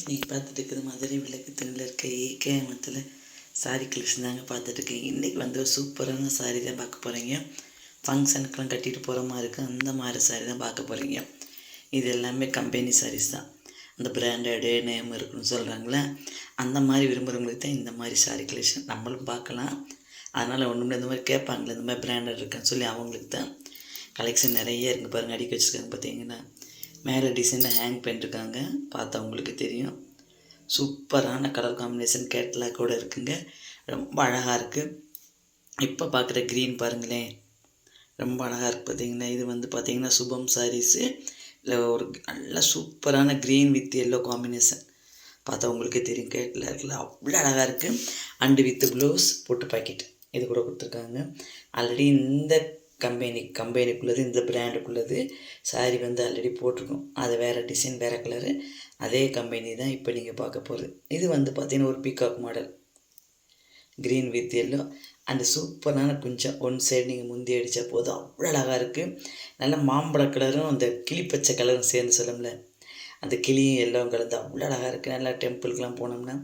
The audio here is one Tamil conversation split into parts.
கைஸ் நீங்கள் பார்த்துட்டு மதுரை விளக்கு தண்ணியில் இருக்க ஏகேமத்தில் சாரி கலெக்ஷன் தாங்க பார்த்துட்ருக்கேன் இன்றைக்கி வந்து ஒரு சூப்பரான சாரி தான் பார்க்க போகிறீங்க ஃபங்க்ஷனுக்கெலாம் கட்டிட்டு போகிற மாதிரி இருக்குது அந்த மாதிரி சாரி தான் பார்க்க போகிறீங்க இது எல்லாமே கம்பெனி சாரீஸ் தான். அந்த பிராண்டடு நேம் இருக்குன்னு சொல்கிறாங்களே அந்த மாதிரி விரும்புகிறவங்களுக்கு தான் இந்த மாதிரி சாரி கலெக்ஷன் நம்மளும் பார்க்கலாம். அதனால் ஒன்றும் இந்த மாதிரி கேட்பாங்களே இந்த மாதிரி பிராண்டட் இருக்குன்னு சொல்லி அவங்களுக்கு தான். கலெக்ஷன் நிறைய இருக்குது பாருங்கள் அடிக்க வச்சுருக்காங்க பார்த்தீங்கன்னா மேலே டிசைனில் ஹேங் பண்ணிருக்காங்க பார்த்தா உங்களுக்கு தெரியும். சூப்பரான கலர் காம்பினேஷன் கேட்லாக் கூட இருக்குங்க. ரொம்ப அழகாக இருக்குது இப்போ பார்க்குற க்ரீன் பாருங்களேன். ரொம்ப அழகாக இருக்குது பார்த்தீங்கன்னா இது வந்து பார்த்தீங்கன்னா சுபம் சாரீஸு இல்லை ஒரு நல்ல சூப்பரான க்ரீன் வித் எல்லோ காம்பினேஷன் பார்த்தா உங்களுக்கே தெரியும். கேட்லாக்கில் அவ்வளோ அழகாக இருக்குது அண்டு வித் க்ளோஸ் போட்டு பாக்கெட் இது கூட கொடுத்துருக்காங்க. ஆல்ரெடி இந்த கம்பெனி கம்பெனிக்குள்ளது இந்த பிராண்டுக்குள்ளது சாரி வந்து ஆல்ரெடி போட்டிருக்கோம். அது வேறு டிசைன் வேறு கலரு அதே கம்பெனி தான் இப்போ நீங்கள் பார்க்க போகிறது இது வந்து பார்த்தீங்கன்னா ஒரு peacock model green with yellow அந்த சூப்பரான குஞ்சம் ஒன் சைடு நீங்கள் முந்தி அடித்தா போதும். அவ்வளோ அழகாக இருக்குது நல்ல மாம்பழ கலரும் அந்த கிளிப்பச்சை கலரும் சேர்ந்து சொல்லும்ல. அந்த கிளியும் எல்லாம் கலந்து அவ்வளோ அழகாக இருக்குது நல்லா டெம்பிளுக்கெலாம் போனோம்னா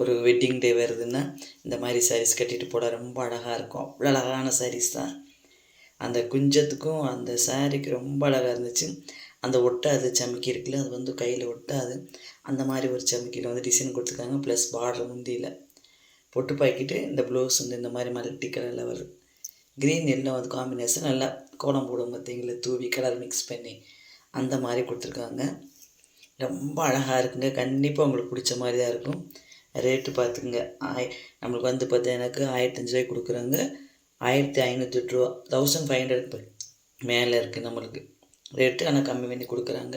ஒரு வெட்டிங் டே வருதுன்னா இந்த மாதிரி சாரீஸ் கட்டிட்டு போட ரொம்ப அழகாக இருக்கும். அவ்வளோ அழகான சாரீஸ் தான். அந்த குஞ்சத்துக்கும் அந்த சாரீக்கு ரொம்ப அழகாக இருந்துச்சு. அந்த ஒட்டாது சமைக்கி இருக்குல்ல அது வந்து கையில் ஒட்டாது அந்த மாதிரி ஒரு சமைக்கியில் வந்து டிசைன் கொடுத்துருக்காங்க. ப்ளஸ் பார்டர் முந்தியில் பொட்டு பாய்க்கிட்டு இந்த ப்ளவுஸ் வந்து இந்த மாதிரி மல்டி கலரில் வரும். க்ரீன் எல்லோ அது காம்பினேஷன் நல்லா கோலம் போடும் பார்த்தீங்களா? தூவி கலர் மிக்ஸ் பண்ணி அந்த மாதிரி கொடுத்துருக்காங்க. ரொம்ப அழகாக இருக்குங்க. கண்டிப்பாக உங்களுக்கு பிடிச்ச மாதிரி தான் இருக்கும். ரேட்டு பார்த்துங்க ஆய் நம்மளுக்கு வந்து பார்த்தீங்கன்னாக்கு ஆயிரத்தஞ்சு ரூபாய் கொடுக்குறாங்க. ஆயிரத்தி ஐநூற்றி எட்டு ரூபா தௌசண்ட் ஃபைவ் ஹண்ட்ரட் மேலே இருக்குது நம்மளுக்கு. ரேட்டு ஆனால் கம்மி பண்ணி கொடுக்குறாங்க.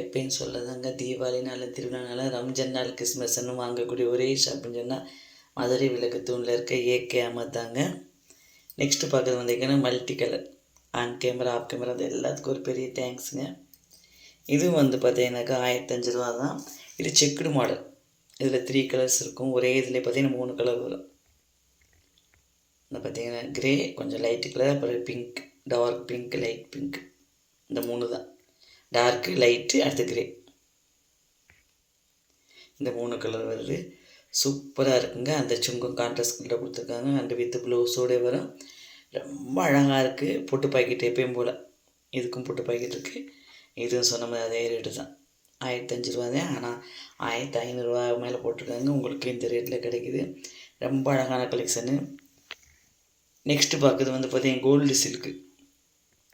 எப்பயும் சொல்லதாங்க தீபாவளி நாள் திருவிழா நாள் ரம்ஜான் நாள் கிறிஸ்மஸ்ன்னு வாங்கக்கூடிய ஒரே ஷாப்புன்னு சொன்னால் மதுரை விளக்கு தூணில் இருக்க ஏகே தாங்க. நெக்ஸ்ட்டு பார்க்குறது வந்தீங்கன்னா multi colour on camera off camera அது எல்லாத்துக்கும் ஒரு பெரிய தேங்க்ஸுங்க இதுவும் வந்து பார்த்தீங்கன்னாக்கா ஆயிரத்தஞ்சு ரூபா தான் இது செக்குடு மாடல் இதில் த்ரீ கலர்ஸ் இருக்கும். ஒரே இதில் பார்த்தீங்கன்னா மூணு கலர் வரும். இந்த பார்த்தீங்கன்னா க்ரே கொஞ்சம் லைட்டு கலர் அப்புறம் pink dark pink light pink இந்த மூணு தான். டார்க்கு லைட்டு அடுத்து க்ரே இந்த மூணு கலர் வருது. சூப்பராக இருக்குங்க. அந்த சுங்கம் கான்ட்ராஸ்ட் கலர் கொடுத்துருக்காங்க. அண்டு வித்து ப்ளவுஸோடே வரும். ரொம்ப அழகாக இருக்குது பொட்டு பாக்கெட் எப்பயும் போல். இதுக்கும் பொட்டு பாக்கெட் இருக்குது இதுவும் சொன்ன மாதிரி அதே ரேட்டு தான். ஆயிரத்தஞ்சு ரூபா தான். ஆனால் ஆயிரத்தி ஐநூறுரூவா மேலே போட்டிருக்காங்க. உங்களுக்கு இந்த ரேட்டில் கிடைக்குது. ரொம்ப அழகான கலெக்ஷனு நெக்ஸ்ட்டு பார்க்குறது வந்து பார்த்தீங்கன்னா கோல்டு சில்க்கு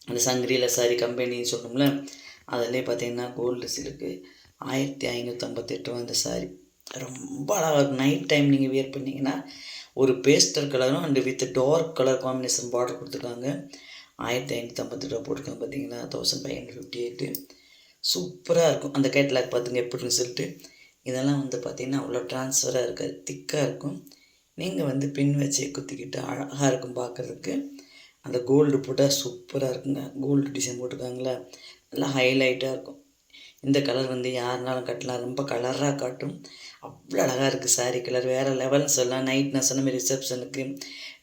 அந்த சங்கரியில் சாரி கம்பெனின்னு சொன்னோம்ல அதிலே பார்த்தீங்கன்னா கோல்டு சில்க்கு ஆயிரத்தி ஐநூற்றம்பத்தெட்டு ரூபா இந்த சாரி ரொம்ப அழகாக இருக்கும். நைட் டைம் நீங்கள் வியர் பண்ணிங்கன்னா ஒரு பேஸ்டர் கலரும் and with dark colour combination border கொடுத்துருக்காங்க. ஆயிரத்தி ஐநூற்றி ஐம்பத்தெட்டு ரூபா போட்டிருக்காங்க பார்த்தீங்கன்னா thousand five hundred fifty eight சூப்பராக இருக்கும். அந்த கேட்லாக் பார்த்துங்க எப்படி சொல்லிட்டு. இதெல்லாம் வந்து பார்த்திங்கன்னா அவ்வளோ ட்ரான்ஸ்ஃபராக இருக்காது. திக்காக இருக்கும். நீங்கள் வந்து பின் வச்சு குத்திக்கிட்டு அழகாக இருக்கும் பார்க்குறதுக்கு அந்த கோல்டு போட்டால் சூப்பராக இருக்குங்க. கோல்டு டிசைன் போட்டிருக்காங்களா நல்லா ஹைலைட்டாக இருக்கும். இந்த கலர் வந்து யாருனாலும் கட்டலாம். ரொம்ப கலராக காட்டும். அவ்வளோ அழகாக இருக்குது சாரீ கலர் வேறு லெவல்னு சொல்லலாம் நைட் நான் சொன்ன மாதிரி ரிசப்ஷனுக்கு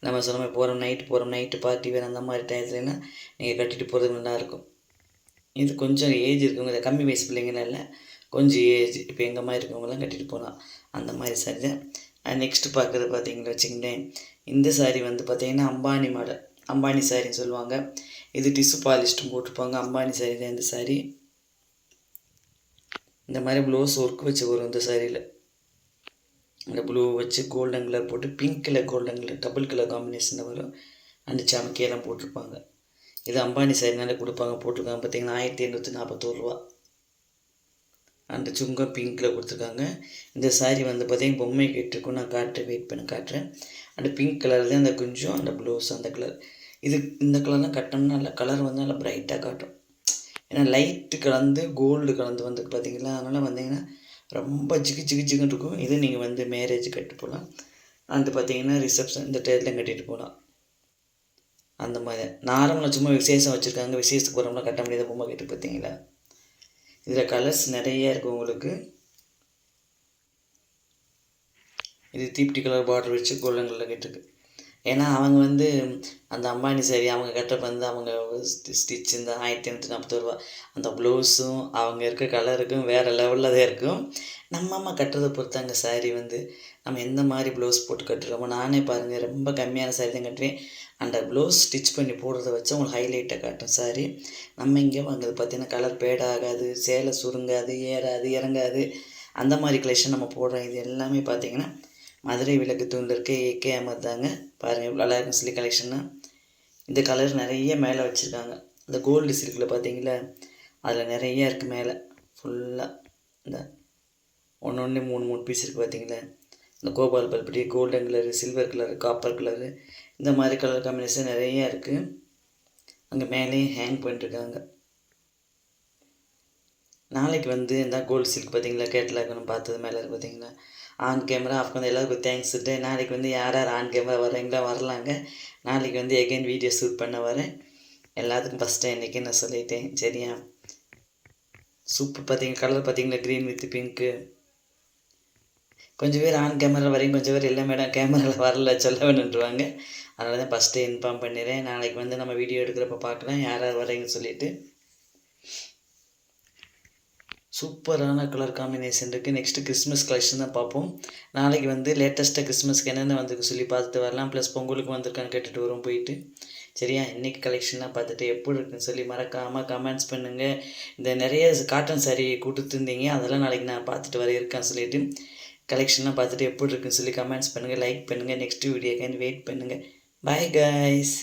நம்ம சொன்ன மாதிரி போகிறோம் நைட்டு போகிறோம் நைட்டு பார்ட்டி வேறு அந்த மாதிரி டயத்துலனா நீங்கள் கட்டிட்டு போகிறது நல்லாயிருக்கும் இது கொஞ்சம் ஏஜ் இருக்கவங்க கம்மி வயசு பிள்ளைங்களாம் இல்லை கொஞ்சம் ஏஜ் இப்போ எங்கள் மாதிரி இருக்கவங்களாம் கட்டிட்டு போகலாம் அந்த மாதிரி சாரி தான். நெக்ஸ்ட்டு பார்க்குறது பார்த்தீங்கன்னா வச்சுங்களேன் இந்த சாரீ வந்து பார்த்திங்கன்னா அம்பானி மாடல் அம்பானி சாரின்னு சொல்லுவாங்க. இது டிஷ்யூ பாலிஸ்ட்டும் போட்டிருப்பாங்க. அம்பானி சாரி தான் இந்த சாரீ இந்த மாதிரி ப்ளவுஸ் ஒர்க் வச்சு வரும் இந்த சாரியில் இந்த ப்ளூ வச்சு கோல்டன் கலர் போட்டு pink colour golden colour double colour காம்பினேஷனில் வரும். அந்த சமக்கியெல்லாம் போட்டிருப்பாங்க. இது அம்பானி சாரினால கொடுப்பாங்க. போட்டிருக்காங்க பார்த்தீங்கன்னா ஆயிரத்தி எண்ணூற்றி நாற்பத்தோரு ரூபா. அந்த சுங்கம் பிங்க்கில் கொடுத்துருக்காங்க. இந்த சாரீ வந்து பார்த்தீங்கன்னா பொம்மை கேட்டிருக்கும். நான் காட்டுறேன் வெயிட் பண்ணி காட்டுறேன். அந்த பிங்க் கலரில் அந்த குஞ்சும் அந்த ப்ளவுஸ் அந்த கலர் இது இந்த கலர்லாம் கட்டோம்னா நல்லா கலர் வந்து நல்லா ப்ரைட்டாக காட்டும். ஏன்னா லைட்டு கலந்து கோல்டு கலந்து வந்து பார்த்திங்களா? அதனால் வந்தீங்கன்னா ரொம்ப ஜிகு ஜிகு ஜிகுன்னு இருக்கும். இது நீங்கள் வந்து மேரேஜ் கட்டு போகலாம் அந்த பார்த்தீங்கன்னா ரிசப்ஷன் இந்த டேட்லையும் கட்டிட்டு போகலாம் அந்த மாதிரி. நார்மலாக சும்மா விசேஷம் வச்சுருக்காங்க. விசேஷத்துக்கு போகிறோம்னா கட்ட முடியாத பொம்மை கட்டு பார்த்தீங்களா இதில் கலர்ஸ் நிறைய இருக்கும் உங்களுக்கு. இது தீப்டி கலர் பார்டர் வச்சு கோல்டன் கலரில் கேட்டிருக்கு. ஏன்னா அவங்க வந்து அந்த அம்பானி சாரி அவங்க கட்டுறப்ப வந்து அவங்க ஸ்டிச் இந்த ஆயிரத்தி எண்ணூற்றி நாற்பது ரூபா அந்த ப்ளவுஸும் அவங்க இருக்க கலருக்கும் வேறு லெவலில் தான் இருக்கும். நம்ம அம்மா கட்டுறதை பொறுத்தாங்க saree வந்து நம்ம எந்த மாதிரி ப்ளவுஸ் போட்டு கட்டுறோமோ நானே பாருங்கள் ரொம்ப கம்மியான சாரீ தான் கட்டுவேன். அந்த ப்ளவுஸ் ஸ்டிச் பண்ணி போடுறத வச்சு உங்களுக்கு ஹைலைட்டாக காட்டும் சாரி நம்ம இங்கே வாங்குறது பார்த்தீங்கன்னா கலர் பேட் ஆகாது சேலை சுருங்காது ஏறாது இறங்காது. அந்த மாதிரி கலெக்ஷன் நம்ம போடுறோம். இது எல்லாமே பார்த்திங்கன்னா மதுரை விளக்கு தூண்டில் இருக்க ஏகே அமர் தாங்க. பாருங்கள் இவ்வளோ நல்லா இருக்கும் சிலி கலெக்ஷன்னா இந்த கலர் நிறைய மேலே வச்சுருக்காங்க. இந்த கோல்டு சில்கில் பார்த்தீங்களா அதில் நிறைய இருக்குது மேலே. ஃபுல்லாக இந்த ஒன்று ஒன்று மூணு மூணு பீஸ் இருக்குது பார்த்தீங்களா இந்த கோபால் பல்படி golden colour silver colour copper colour இந்த மாதிரி கலர் காம்பினேஷன் நிறைய இருக்குது அங்கே மேலேயும் ஹேங் பண்ணிட்டுருக்காங்க நாளைக்கு வந்து இந்த கோல்டு சில்க் பார்த்தீங்களா கேட்லாக் நம்ம பார்த்தது மேலே இருக்குது பார்த்தீங்களா ஆன் கேமரா ஆஃப் வந்து எல்லாருக்கும் தேங்க்ஸ்ட்டு நாளைக்கு வந்து யார் யார் ஆன் கேமரா வரீங்களோ வரலாங்க. நாளைக்கு வந்து எகைன் வீடியோ ஷூட் பண்ண வரேன். எல்லாத்துக்கும் ஃபஸ்ட்டு இன்றைக்கி நான் சொல்லிட்டேன். சரியா? சூப்பர் பார்த்தீங்க கலர் பார்த்தீங்களா? க்ரீன் வித் பிங்க்கு கொஞ்சம் பேர் ஆன் கேமரா வரையும் கொஞ்சம் பேர் இல்லை மேடம் கேமராவில் வரல சொல்ல வேணுன்றுவாங்க அதனால தான் ஃபஸ்ட்டு இன்ஃபார்ம் பண்ணிடுறேன். நாளைக்கு வந்து நம்ம வீடியோ எடுக்கிறப்ப பார்க்கலாம் யார் யார் வரீங்கன்னு சொல்லிவிட்டு சூப்பரான கலர் காம்பினேஷன் இருக்குது நெக்ஸ்ட்டு கிறிஸ்மஸ் கலெக்ஷன் தான் பார்ப்போம். நாளைக்கு வந்து லேட்டஸ்ட்டாக கிறிஸ்மஸ்க்கு என்னென்ன வந்திருக்கு சொல்லி பார்த்துட்டு வரலாம். ப்ளஸ் பொங்கலுக்கு வந்திருக்கான்னு கேட்டுட்டு வரும் போயிட்டு. சரியா? இன்றைக்கி கலெக்ஷன்லாம் பார்த்துட்டு எப்படி இருக்குன்னு சொல்லி மறக்காமல் கமெண்ட்ஸ் பண்ணுங்கள் இந்த நிறைய காட்டன் சாரீ கொடுத்துருந்தீங்க அதெல்லாம் நாளைக்கு நான் பார்த்துட்டு வர இருக்கேன் சொல்லிட்டு கலெக்ஷன்லாம் பார்த்துட்டு எப்படி இருக்குன்னு சொல்லி கமெண்ட்ஸ் பண்ணுங்கள் லைக் பண்ணுங்கள் நெக்ஸ்ட் வீடியோக்காண்டி வெயிட் பண்ணுங்கள் பாய் கைஸ்